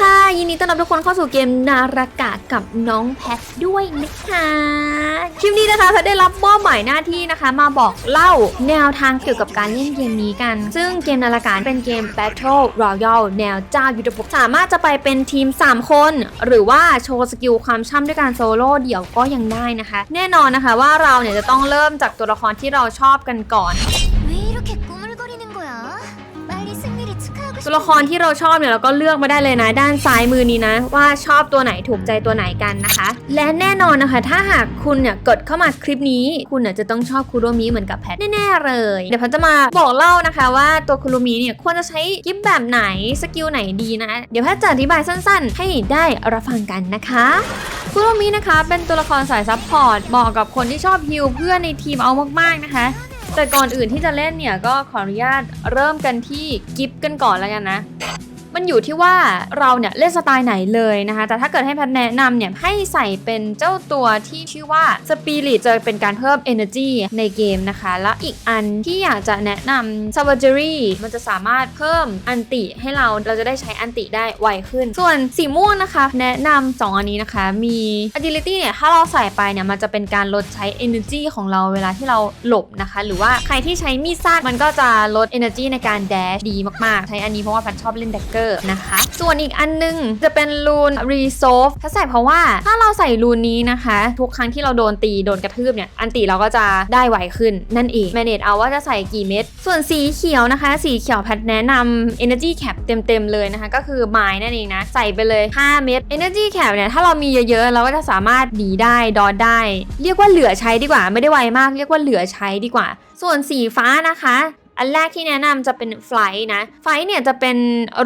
ค่ะ ยินดีต้อนรับทุกคนเข้าสู่เกมนารากะกับน้องแพทด้วยนะคะคลิปนี้นะคะแพทได้รับมอบหมายหน้าที่นะคะ มาบอกเล่าแนวทางเกี่ยวกับการเล่นเกมนี้กัน ซึ่งเกมนารากะเป็นเกม Battle Royale แนวเจ้ายุทธภพสามารถจะไปเป็นทีม 3 คน หรือว่าโชว์สกิลความช่ำด้วยการโซโล่เดี่ยวก็ยังได้นะคะ แน่นอนนะคะว่าเราเนี่ยจะต้องเริ่มจากตัวละครที่เราชอบกันก่อน ตัวละครที่เราชอบเนี่ยเราก็เลือกมาได้เลยนะ ด้านซ้ายมือนี้นะ ว่าชอบตัวไหนถูกใจตัวไหนกันนะคะ และแน่นอนนะคะ ถ้าหากคุณเนี่ยกดเข้ามาคลิปนี้ คุณเนี่ยจะต้องชอบคุโรมิเหมือนกับแพทแน่ๆเลยเดี๋ยวพันจะมาบอกเล่านะคะว่าตัวคุโรมิเนี่ยควรจะใช้กิฟแบบไหนสกิลไหนดีนะ เดี๋ยวแพทจะอธิบายสั้นๆ ให้ได้รับฟังกันนะคะคุโรมินะคะเป็นตัวละครสายซับพอร์ตเหมาะกับคนที่ชอบฮิลเพื่อนในทีมเอามากๆนะคะ แต่ก่อนอื่นที่จะเล่นเนี่ยก็ขออนุญาตเริ่มกันที่กิฟต์กันก่อนแล้วกันนะ มันอยู่ที่ว่าเราเนี่ยเล่นสไตล์ไหนเลยนะคะ แต่ถ้าเกิดให้พทย์แนะนำเนี่ยให้ใส่เป็นเจ้าตัวที่ชื่อว่า Spirit จะเป็นการเพิ่ม Energy ในเกมนะคะ แล้วอีกอันที่อยากจะแนะนำ Savagery มันจะสามารถเพิ่มอันติให้เราเราจะได้ใช้อันติได้ไวขึ้น ส่วนสีม่วงนะคะ แนะนำสองอันนี้นะคะ มี Agility เนี่ยถ้าเราใส่ไปเนี่ยมันจะเป็นการลดใช้ Energy ของเราเวลาที่เราหลบนะคะ หรือว่าใครที่ใช้มีดสั้นมันก็จะลด Energy ในการ dash ดีมากๆ ใช้อันนี้เพราะว่าแพทชอบเล่นแดกเกอร์นะคะ ส่วนอีกอันนึงจะเป็นรูน Resolve ถ้าใส่เพราะว่าถ้าเราใส่รูนนี้นะคะ ทุกครั้งที่เราโดนตีโดนกระทืบเนี่ยอันติเราก็จะได้ไวขึ้นนั่นเอง manage เอาว่าจะใส่กี่เม็ดส่วนสีเขียวนะคะ สีเขียวแพทแนะนำ Energy Cap เต็มๆเลยนะคะ ก็คือไม้นั่นเองนะใส่ไปเลย 5 เม็ด Energy Cap เนี่ยถ้าเรามีเยอะๆ เราก็จะสามารถหนีได้ดอดได้ เรียกว่าเหลือใช้ดีกว่า ไม่ได้ไวมาก เรียกว่าเหลือใช้ดีกว่า ส่วนสีฟ้านะคะ อันแรกที่แนะนำจะเป็นไฟล์นะไฟล์เนี่ยจะเป็น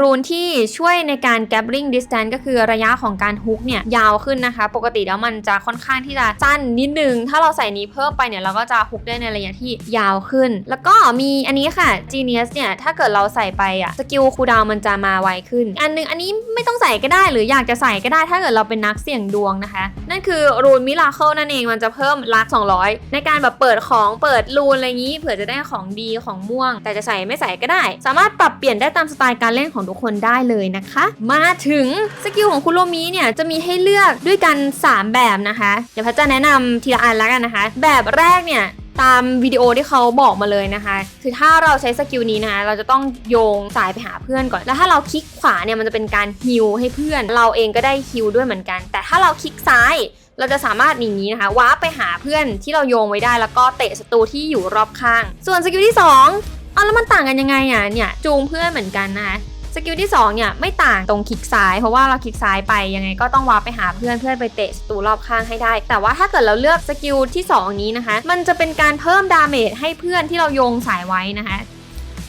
รูนที่ช่วยในการ gathering distance ก็คือระยะของการฮุกเนี่ยยาวขึ้นนะคะ ปกติแล้วมันจะค่อนข้างที่จะสั้นนิดนึง ถ้าเราใส่นี้เพิ่มไปเนี่ยเราก็จะฮุกได้ในระยะที่ยาวขึ้น แล้วก็มีอันนี้ค่ะ Genius เนี่ยถ้าเกิดเราใส่ไปอะสกิลคูดาวมันจะมาไวขึ้น อันนึงอันนี้ไม่ต้องใส่ก็ได้หรืออยากจะใส่ก็ได้ถ้าเกิดเราเป็นนักเสี่ยงดวงนะคะ นั่นคือรูนมิราเคิลนั่นเองมันจะเพิ่มลัก200 ในการแบบเปิดของเปิดรูนอะไรอย่างนี้เผื่อจะได้ของดีของม่วง แต่จะใส่ไม่ใส่ก็ได้ สามารถปรับเปลี่ยนได้ตามสไตล์การเล่นของทุกคนได้เลยนะคะ มาถึงสกิลของคุโรมิเนี่ยจะมีให้เลือกด้วยกัน 3 แบบนะคะ เดี๋ยวพัชจะแนะนำทีละอันแล้วกันนะคะ แบบแรกเนี่ย ตามวิดีโอที่เขาบอกมาเลยนะคะ คือถ้าเราใช้สกิลนี้นะคะเราจะต้องโยงสายไปหาเพื่อนก่อน แล้วถ้าเราคลิกขวาเนี่ยมันจะเป็นการฮิลให้เพื่อน เราเองก็ได้ฮิลด้วยเหมือนกัน แต่ถ้าเราคลิกซ้ายเราจะสามารถอย่นี้นะคะว้าไปหาเพื่อนที่เราโยงไว้ได้แล้วก็เตะศัตรูที่อยู่รอบข้าง ส่วนสกิลที่2เอาแล้วมันต่างกันยังไงอะเนี่ยจูงเพื่อนเหมือนกันนะคะ สกิลที่2เนี่ยไม่ต่างตรงคลิกซ้าย เพราะว่าเราคลิกซ้ายไปยังไงก็ต้องวาร์ปไปหาเพื่อนเพื่อนไปเตะศัตรูรอบข้างให้ได้ แต่ว่าถ้าเกิดเราเลือกสกิลที่ 2 นี้นะคะ มันจะเป็นการเพิ่มดาเมจให้เพื่อนที่เราโยงสายไว้นะคะ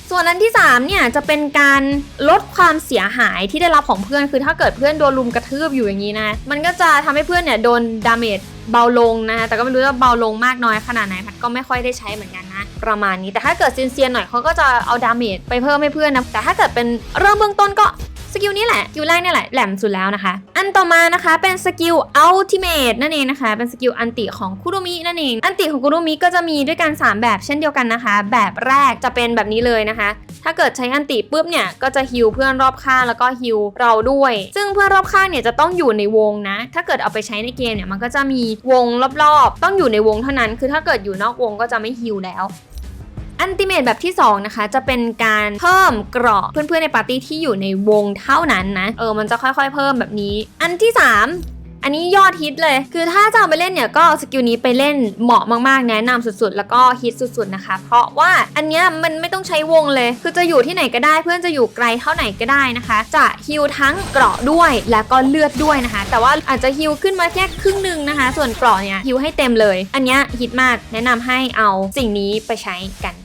ส่วนอันที่3เนี่ยจะเป็นการลดความเสียหายที่ได้รับของเพื่อนคือถ้าเกิดเพื่อนโดนลุมกระทืบอยู่อย่างนี้นะมันก็จะทำให้เพื่อนเนี่ยโดนดาเมจเบาลงนะคะแต่ก็ไม่รู้ว่าเบาลงมากน้อยขนาดไหนพัดก็ไม่ค่อยได้ใช้เหมือนกัน ประมาณนี้ แต่ถ้าเกิดเซียนๆหน่อยเขาก็จะเอาดาเมจไปเพิ่มให้เพื่อนนะแต่ถ้าเกิดเป็นเริ่มเบื้องต้นก็ สกิลนี้แหละสกิลแรกเนี่ยแหละแหลมสุดแล้วนะคะ อันต่อมานะคะเป็นสกิลอัลติเมทนั่นเองนะคะ เป็นสกิลอันติของคุโรมินั่นเอง อันติของคุโรมิก็จะมีด้วยกัน 3 แบบเช่นเดียวกันนะคะ แบบแรกจะเป็นแบบนี้เลยนะคะ ถ้าเกิดใช้อันติปุ๊บเนี่ยก็จะฮิวเพื่อนรอบข้างแล้วก็ฮิวเราด้วย ซึ่งเพื่อนรอบข้างเนี่ยจะต้องอยู่ในวงนะ ถ้าเกิดเอาไปใช้ในเกมเนี่ยมันก็จะมีวงรอบๆ ต้องอยู่ในวงเท่านั้น คือถ้าเกิดอยู่นอกวงก็จะไม่ฮิวแล้ว อันติเมตแบบที่ 2 นะคะ จะเป็นการเพิ่มเกราะเพื่อนๆในปาร์ตี้ที่อยู่ในวงเท่านั้นนะ เออมันจะค่อยๆเพิ่มแบบนี้ อันที่ 3อันนี้ยอดฮิตเลย คือถ้าจะเอาไปเล่นเนี่ยก็สกิลนี้ไปเล่นเหมาะมากๆ แนะนำสุดๆ แล้วก็ฮิตสุดๆนะคะ เพราะว่าอันเนี้ยมันไม่ต้องใช้วงเลย คือจะอยู่ที่ไหนก็ได้ เพื่อนจะอยู่ไกลเท่าไหนก็ได้นะคะ จะฮิลทั้งเกราะด้วยแล้วก็เลือดด้วยนะคะ แต่ว่าอาจจะฮิลขึ้นมาแค่ครึ่งหนึ่งนะคะ ส่วนเกราะเนี่ยฮิลให้เต็มเลย อันเนี้ยฮิตมากแนะนำให้เอาสิ่งนี้ไปใช้กัน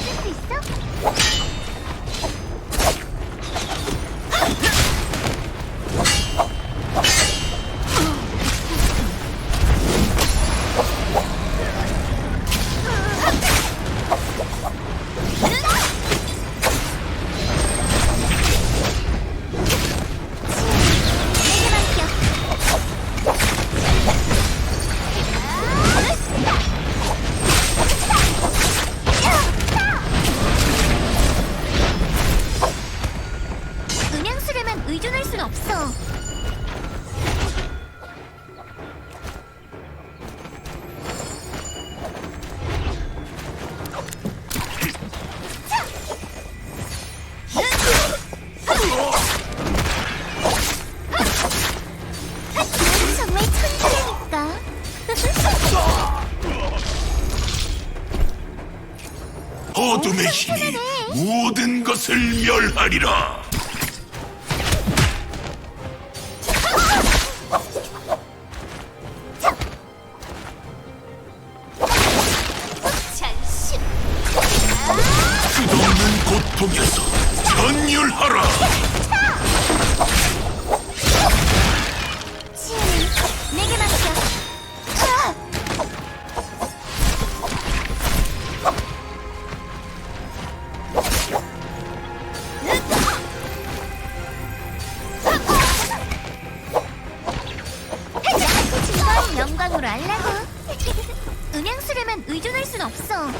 수 있어? 어둠의 힘이 모든 것을 멸하리라. 끝없는 고통에서 전율하라. 서로 알라고. 음향술에만 의존할 순 없어.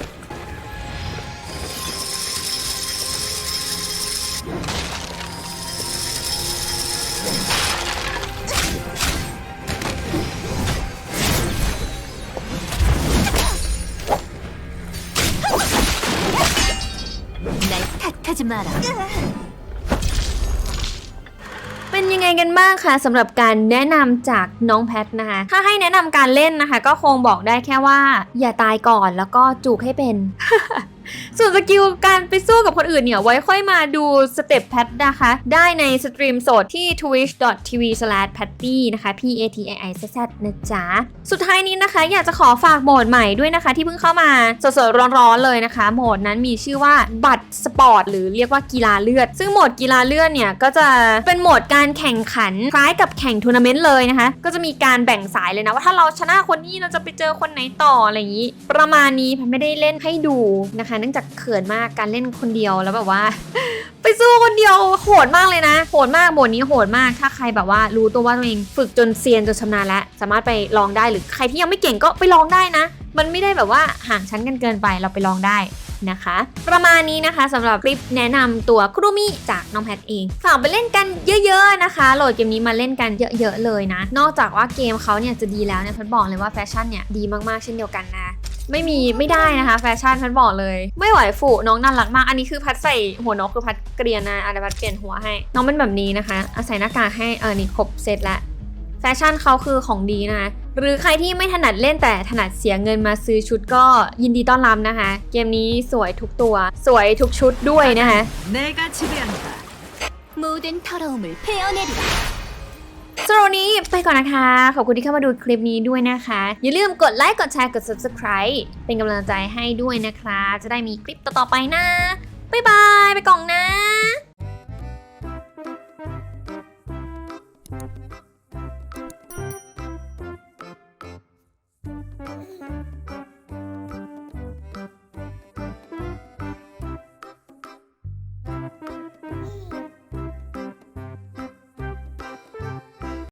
날 탓하지 마라. งไงกันบ้างคะสำหรับการแนะนำจากน้องแพทนะคะ ถ้าให้แนะนำการเล่นนะคะ ก็คงบอกได้แค่ว่า อย่าตายก่อนแล้วก็จูกให้เป็น ส่วนสกิลการไปสู้กับคนอื่นเนี่ย ไว้ค่อยมาดูสเต็ปแพทนะคะ ได้ในสตรีมสดที่ twitch.tv/patty นะคะ p a t i i z z นะจ๊ะ สุดท้ายนี้นะคะ อยากจะขอฝากโหมดใหม่ด้วยนะคะ ที่เพิ่งเข้ามาสดๆร้อนๆเลยนะคะ โหมดนั้นมีชื่อว่าบัตรสปอร์ตหรือเรียกว่ากีฬาเลือด ซึ่งโหมดกีฬาเลือดเนี่ยก็จะเป็นโหมดการแข่งขันคล้ายกับแข่งทัวร์นาเมนต์เลยนะคะ ก็จะมีการแบ่งสายเลยนะว่าถ้าเราชนะคนนี้เราจะไปเจอคนไหนต่ออะไรอย่างนี้ ประมาณนี้พันไม่ได้เล่นให้ดูนะคะเนื่องจากเขินมากการเล่นคนเดียวแล้วแบบว่า ไปสู้คนเดียวโหดมากเลยนะโหดมากโหมดนี้โหดมากถ้าใครแบบว่ารู้ตัวว่าตัวเองฝึกจนเซียนจนชำนาญแล้วสามารถไปลองได้หรือใครที่ยังไม่เก่งก็ไปลองได้นะ มันไม่ได้แบบว่าห่างชั้นกันเกินไปเราไปลองได้นะคะ ประมาณนี้นะคะสำหรับคลิปแนะนำตัวครุมิจากน้องแพทเองฝากไปเล่นกันเยอะ ๆนะคะ โหลดเกมนี้มาเล่นกันเยอะ ๆ เลยนะ นอกจากว่าเกมเขาเนี่ยจะดีแล้วเนี่ยแพทบอกเลยว่าแฟชั่นเนี่ยดีมากๆเช่นเดียวกันนะ ไม่มีไม่ได้นะคะ แฟชั่นพัดบอกเลย ไม่ไหวฝูน้องน่ารักมาก อันนี้คือพัดใส่หัวนกคือพัดเกรียนนะอะไรพัดเปลี่ยนหัวให้ น้องเป็นแบบนี้นะคะ อาศัยหน้ากากให้เออนี่ครบเซตละแฟชั่นเขาคือของดีนะคะหรือใครที่ไม่ถนัดเล่นแต่ถนัดเสียเงินมาซื้อชุดก็ยินดีต้อนรับนะคะ เกมนี้สวยทุกตัว สวยทุกชุดด้วยนะคะ สำหรับวันนี้ไปก่อนนะคะ ขอบคุณที่เข้ามาดูคลิปนี้ด้วยนะคะ อย่าลืมกดไลค์ กดแชร์ กด subscribe เป็นกำลังใจให้ด้วยนะคะ จะได้มีคลิปต่อๆไปนะ บ๊ายบาย ไปก่อนนะ